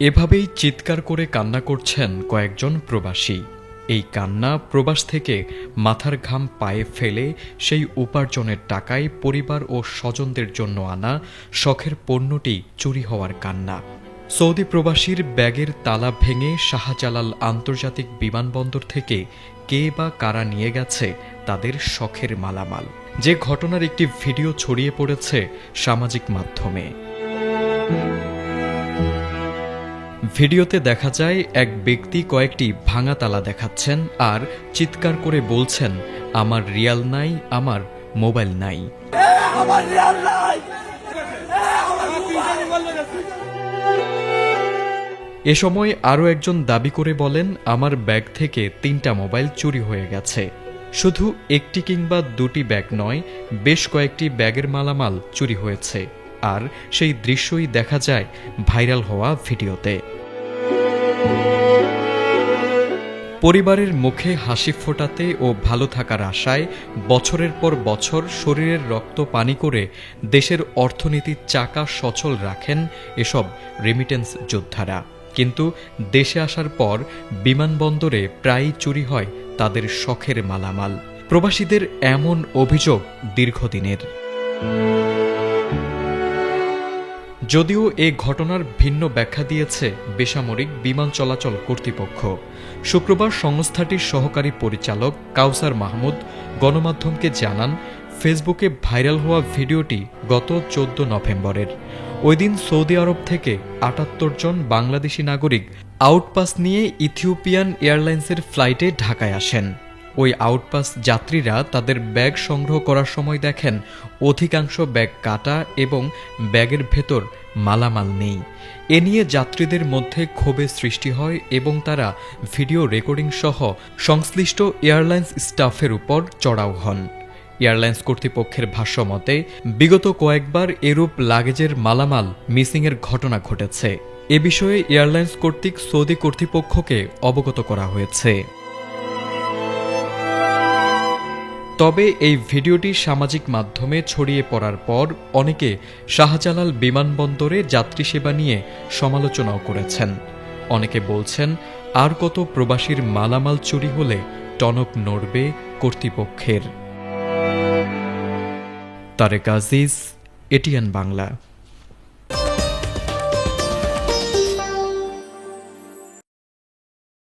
এভাবেই চিৎকার করে কান্না করছেন কয়েকজন প্রবাসী। এই কান্না প্রবাস থেকে মাথার ঘাম পায়ে ফেলে সেই উপার্জনের টাকায় পরিবার ও স্বজনদের জন্য আনা শখের পণ্যটি চুরি হওয়ার কান্না। সৌদি প্রবাসীর ব্যাগের তালা ভেঙে শাহজালাল আন্তর্জাতিক বিমানবন্দর থেকে কে বা কারা নিয়ে গেছে তাদের শখের মালামাল। যে ঘটনার একটি ভিডিও ছড়িয়ে পড়েছে সামাজিক মাধ্যমে। ভিডিওতে দেখা যায়, এক ব্যক্তি কয়েকটি ভাঙা তালা দেখাচ্ছেন আর চিৎকার করে বলছেন, আমার রিয়াল নাই, আমার মোবাইল নাই। আমার রিয়াল নাই! এ সময় আরও একজন দাবি করে বলেন, আমার ব্যাগ থেকে তিনটা মোবাইল চুরি হয়ে গেছে। শুধু একটি কিংবা দুটি ব্যাগ নয়, বেশ কয়েকটি ব্যাগের মালামাল চুরি হয়েছে। আর সেই দৃশ্যই দেখা যায় ভাইরাল হওয়া ভিডিওতে। পরিবারের মুখে হাসি ফোটাতে ও ভালো থাকার আশায় বছরের পর বছর শরীরের রক্ত পানি করে দেশের অর্থনীতির চাকা সচল রাখেন এসব রেমিটেন্স যোদ্ধারা। কিন্তু দেশে আসার পর বিমানবন্দরে প্রায়ই চুরি হয় তাদের শখের মালামাল। প্রবাসীদের এমন অভিযোগ দীর্ঘদিনের। যদিও এ ঘটনার ভিন্ন ব্যাখ্যা দিয়েছে বেসামরিক বিমান চলাচল কর্তৃপক্ষ। শুক্রবার সংস্থাটির সহকারী পরিচালক কাউসার মাহমুদ গণমাধ্যমকে জানান ফেসবুকে ভাইরাল হওয়া ভিডিওটি গত চোদ্দ নভেম্বরের। ওই দিন সৌদি আরব থেকে আটাত্তর জন বাংলাদেশি নাগরিক আউটপাস নিয়ে ইথিওপিয়ান এয়ারলাইন্সের ফ্লাইটে ঢাকায় আসেন। ওই আউটপাস যাত্রীরা তাদের ব্যাগ সংগ্রহ করার সময় দেখেন অধিকাংশ ব্যাগ কাটা এবং ব্যাগের ভেতর মালামাল নেই। এ নিয়ে যাত্রীদের মধ্যে ক্ষোভের সৃষ্টি হয় এবং তারা ভিডিও রেকর্ডিং সহ সংশ্লিষ্ট এয়ারলাইন্স স্টাফের উপর চড়াও হন। এয়ারলাইন্স কর্তৃপক্ষের ভাষ্য মতে, বিগত কয়েকবার এরূপ লাগেজের মালামাল মিসিংয়ের ঘটনা ঘটেছে। এ বিষয়ে এয়ারলাইন্স কর্তৃক সৌদি কর্তৃপক্ষকে অবগত করা হয়েছে। তবে এই ভিডিওটি সামাজিক মাধ্যমে ছড়িয়ে পড়ার পর অনেকে শাহজালাল বিমানবন্দরে যাত্রী সেবা নিয়ে সমালোচনাও করেছেন। অনেকে বলছেন, আর কত প্রবাসীর মালামাল চুরি হলে টনক নড়বে কর্তৃপক্ষের। তারেক আজিজ এটিএন বাংলা।